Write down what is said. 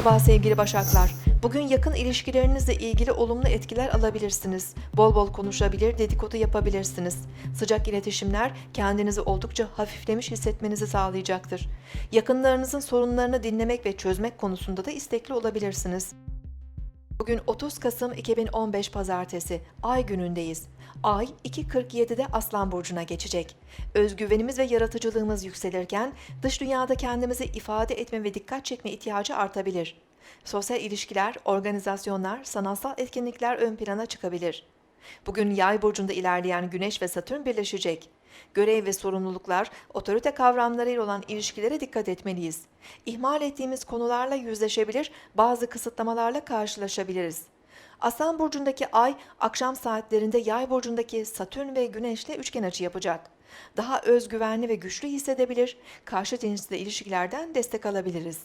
Merhaba sevgili Başaklar. Bugün yakın ilişkilerinizle ilgili olumlu etkiler alabilirsiniz. Bol bol konuşabilir, dedikodu yapabilirsiniz. Sıcak iletişimler kendinizi oldukça hafiflemiş hissetmenizi sağlayacaktır. Yakınlarınızın sorunlarını dinlemek ve çözmek konusunda da istekli olabilirsiniz. Bugün 30 Kasım 2015 Pazartesi, Ay günündeyiz. Ay 2.47'de Aslan Burcu'na geçecek. Özgüvenimiz ve yaratıcılığımız yükselirken dış dünyada kendimizi ifade etme ve dikkat çekme ihtiyacı artabilir. Sosyal ilişkiler, organizasyonlar, sanatsal etkinlikler ön plana çıkabilir. Bugün Yay burcunda ilerleyen Güneş ve Satürn birleşecek. Görev ve sorumluluklar, otorite kavramlarıyla olan ilişkilere dikkat etmeliyiz. İhmal ettiğimiz konularla yüzleşebilir, bazı kısıtlamalarla karşılaşabiliriz. Aslan burcundaki Ay akşam saatlerinde Yay burcundaki Satürn ve Güneş'le üçgen açı yapacak. Daha özgüvenli ve güçlü hissedebilir, karşı cinsle ilişkilerden destek alabiliriz.